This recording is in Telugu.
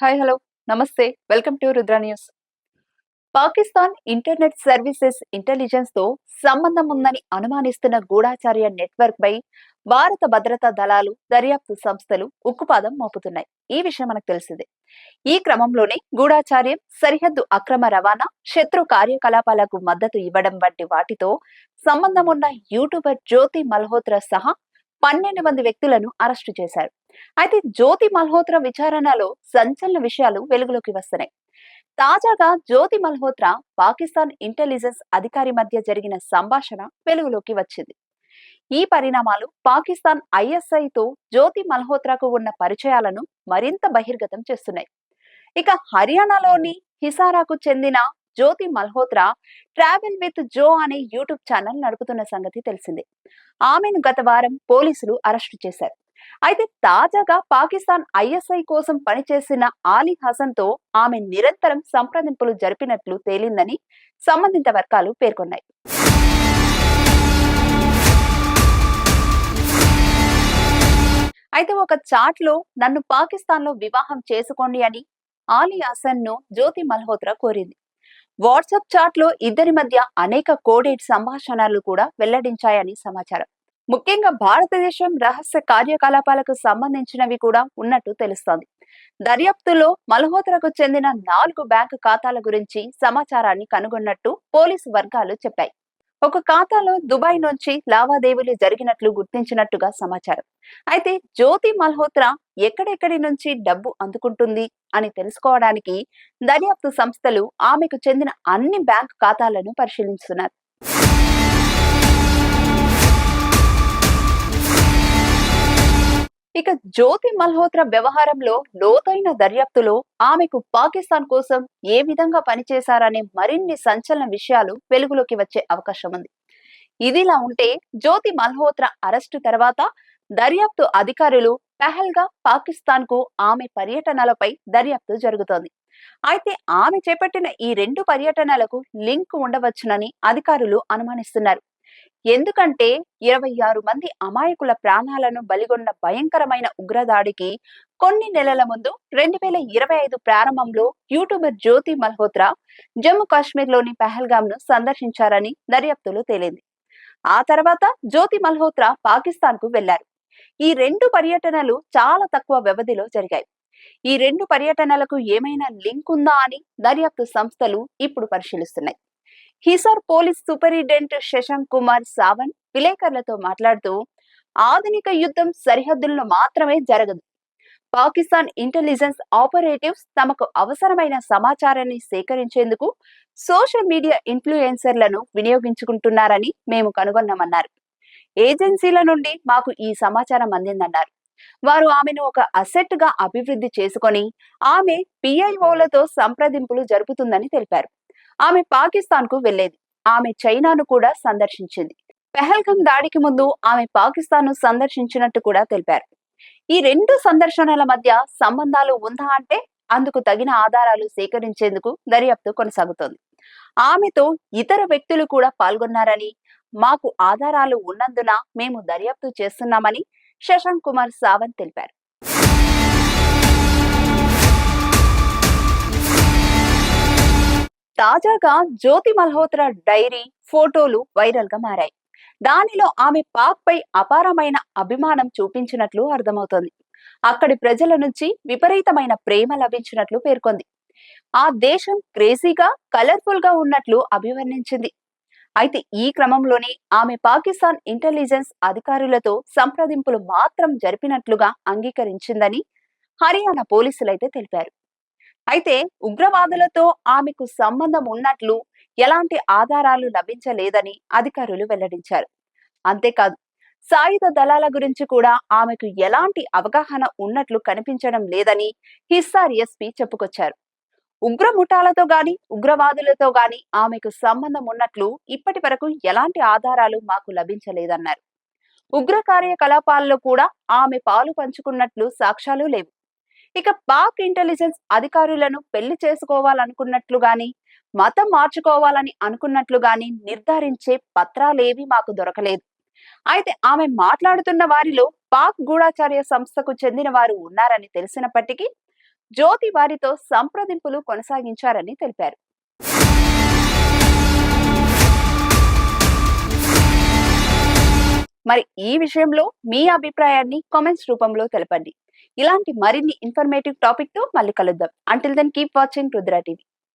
హాయ్ హలో నమస్తే welcome to Rudra news Pakistan internet services ఇంటెలిజెన్స్తో సంబంధం ఉందని అనుమానిస్తున్న గూఢాచార్య నెట్వర్క్ పై భారత భద్రతా దళాలు దర్యాప్తు సంస్థలు ఉక్కుపాదం మోపుతున్నాయి. ఈ విషయం మనకు తెలిసిందే. ఈ క్రమంలోనే గూఢాచార్యం సరిహద్దు అక్రమ రవాణా శత్రు కార్యకలాపాలకు మద్దతు ఇవ్వడం వంటి వాటితో సంబంధం ఉన్న యూట్యూబర్ జ్యోతి మల్హోత్రా సహా పన్నెండు మంది వ్యక్తులను అరెస్టు చేశారు. అయితే జ్యోతి మల్హోత్రా విచారణలో సంచలన విషయాలు వెలుగులోకి వస్తున్నాయి. తాజాగా జ్యోతి మల్హోత్రా పాకిస్తాన్ ఇంటెలిజెన్స్ అధికారి మధ్య జరిగిన సంభాషణ వెలుగులోకి వచ్చింది. ఈ పరిణామాలు పాకిస్తాన్ ఐఎస్ఐతో జ్యోతి మల్హోత్రాకు ఉన్న పరిచయాలను మరింత బహిర్గతం చేస్తున్నాయి. ఇక హర్యానాలోని హిసారాకు చెందిన Jyoti Malhotra travel with Jo అనే యూట్యూబ్ ఛానల్ నడుపుతున్న సంగతి తెలిసిందే. ఆమెను గత వారం పోలీసులు అరెస్టు చేశారు. అయితే తాజాగా పాకిస్తాన్ ఐఎస్ఐ కోసం పనిచేసిన ఆలీ హసన్తో ఆమె నిరంతరం సంప్రదింపులు జరిపినట్లు తేలిందని సంబంధిత వర్గాలు పేర్కొన్నాయి. అయితే ఒక చాట్లో నన్ను పాకిస్తాన్లో వివాహం చేసుకోండి అని ఆలీ హసన్ను జ్యోతి మల్హోత్రా కోరింది. వాట్సాప్ చాట్లో ఇద్దరి మధ్య అనేక కోడేడ్ సంభాషణలు కూడా వెల్లడించాయని సమాచారం. ముఖ్యంగా భారతదేశం రహస్య కార్యకలాపాలకు సంబంధించినవి కూడా ఉన్నట్టు తెలుస్తోంది. దర్యాప్తులో మల్హోత్రకు చెందిన నాలుగు బ్యాంకు ఖాతాల గురించి సమాచారాన్ని కనుగొన్నట్టు పోలీసు వర్గాలు చెప్పాయి. ఒక ఖాతాలో దుబాయ్ నుంచి లావాదేవీలు జరిగినట్లు గుర్తించినట్టుగా సమాచారం. అయితే జ్యోతి మల్హోత్రా ఎక్కడెక్కడి నుంచి డబ్బు అందుకుంటుంది అని తెలుసుకోవడానికి దర్యాప్తు సంస్థలు ఆమెకు చెందిన అన్ని బ్యాంకు ఖాతాలను పరిశీలిస్తున్నారు. ఇక జ్యోతి మల్హోత్రా వ్యవహారంలో లోతైన దర్యాప్తులో ఆమెకు పాకిస్తాన్ కోసం ఏ విధంగా పనిచేశారనే మరిన్ని సంచలన విషయాలు వెలుగులోకి వచ్చే అవకాశం ఉంది. ఇదిలా ఉంటే జ్యోతి మల్హోత్రా అరెస్టు తర్వాత దర్యాప్తు అధికారులు పెహల్గా పాకిస్తాన్కు ఆమె పర్యటనలపై దర్యాప్తు జరుగుతోంది. అయితే ఆమె చేపట్టిన ఈ రెండు పర్యటనలకు లింక్ ఉండవచ్చునని అధికారులు అనుమానిస్తున్నారు. ఎందుకంటే ఇరవై ఆరు మంది అమాయకుల ప్రాణాలను బలిగొన్న భయంకరమైన ఉగ్రదాడికి కొన్ని నెలల ముందు రెండు వేల ఇరవై ఐదు ప్రారంభంలో యూట్యూబర్ జ్యోతి మల్హోత్రా జమ్మూ కాశ్మీర్లోని ను సందర్శించారని దర్యాప్తులో తేలింది. ఆ తర్వాత జ్యోతి మల్హోత్రా పాకిస్తాన్కు వెళ్ళారు ఈ రెండు పర్యటనలు చాలా తక్కువ వ్యవధిలో జరిగాయి. ఈ రెండు పర్యటనలకు ఏమైనా లింక్ ఉందా అని దర్యాప్తు సంస్థలు ఇప్పుడు పరిశీలిస్తున్నాయి. హిసార్ పోలీస్ సూపరింటెండెంట్ శశాంక్ కుమార్ సావన్ విలేకరులతో మాట్లాడుతూ ఆధునిక యుద్ధం సరిహద్దుల్లో మాత్రమే జరగదు. పాకిస్తాన్ ఇంటెలిజెన్స్ ఆపరేటివ్స్ తమకు అవసరమైన సమాచారాన్ని సేకరించేందుకు సోషల్ మీడియా ఇన్ఫ్లుయెన్సర్లను వినియోగించుకుంటున్నారని మేము కనుగొన్నామన్నారు. ఏజెన్సీల నుండి మాకు ఈ సమాచారం అందిందన్నారు. వారు ఆమెను ఒక అసెట్గా అభివృద్ధి చేసుకొని ఆమె పిఐఓలతో సంప్రదింపులు జరుపుతుందని తెలిపారు. ఆమె పాకిస్తాన్కు వెళ్ళేది ఆమె చైనాను కూడా సందర్శించింది. పెహల్గం దాడికి ముందు ఆమె పాకిస్తాన్ను సందర్శించినట్టు కూడా తెలిపారు. ఈ రెండు సందర్శనల మధ్య సంబంధాలు ఉందా అంటే అందుకు తగిన ఆధారాలు సేకరించేందుకు దర్యాప్తు కొనసాగుతోంది. ఆమెతో ఇతర వ్యక్తులు కూడా పాల్గొన్నారని మాకు ఆధారాలు ఉన్నందున మేము దర్యాప్తు చేస్తున్నామని శశాంక్ కుమార్ సావంత్ తెలిపారు. తాజాగా జ్యోతి మల్హోత్రా డైరీ ఫోటోలు వైరల్గా మారాయి. దానిలో ఆమె పాక్ పై అపారమైన అభిమానం చూపించినట్లు అర్థమవుతోంది. అక్కడి ప్రజల నుంచి విపరీతమైన ప్రేమ లభించినట్లు పేర్కొంది. ఆ దేశం క్రేజీగా కలర్ఫుల్గా ఉన్నట్లు అభివర్ణించింది. అయితే ఈ క్రమంలోనే ఆమె పాకిస్తాన్ ఇంటెలిజెన్స్ అధికారులతో సంప్రదింపులు మాత్రం జరిపినట్లుగా అంగీకరించిందని హర్యానా పోలీసులైతే తెలిపారు. అయితే ఉగ్రవాదులతో ఆమెకు సంబంధం ఉన్నట్లు ఎలాంటి ఆధారాలు లభించలేదని అధికారులు వెల్లడించారు. అంతేకాదు సాయుధ దళాల గురించి కూడా ఆమెకు ఎలాంటి అవగాహన ఉన్నట్లు కనిపించడం లేదని హిస్సార్ ఎస్పీ చెప్పుకొచ్చారు. ఉగ్ర ముఠాలతో గాని ఉగ్రవాదులతో గాని ఆమెకు సంబంధం ఉన్నట్లు ఇప్పటి వరకు ఎలాంటి ఆధారాలు మాకు లభించలేదన్నారు. ఉగ్ర కార్యకలాపాల్లో కూడా ఆమె పాలు పంచుకున్నట్లు సాక్ష్యాలు లేవు. ఇక పాక్ ఇంటెలిజెన్స్ అధికారులను పెళ్ళి చేసుకోవాలనుకున్నట్లు గాని మతం మార్చుకోవాలని అనుకున్నట్లు గాని నిర్ధారించే పత్రాలేవి మాకు దొరకలేదు. అయితే ఆమె మాట్లాడుతున్న వారిలో పాక్ గూఢాచార్య సంస్థకు చెందిన వారు ఉన్నారని తెలిసినప్పటికీ జ్యోతి వారితో సంప్రదింపులు కొనసాగించారని తెలిపారు. మరి ఈ విషయంలో మీ అభిప్రాయాన్ని కామెంట్స్ రూపంలో తెలపండి. ఇలాంటి మరిన్ని ఇన్ఫర్మేటివ్ టాపిక్తో మళ్ళీ కలుద్దాం. Until then keep watching Rudra TV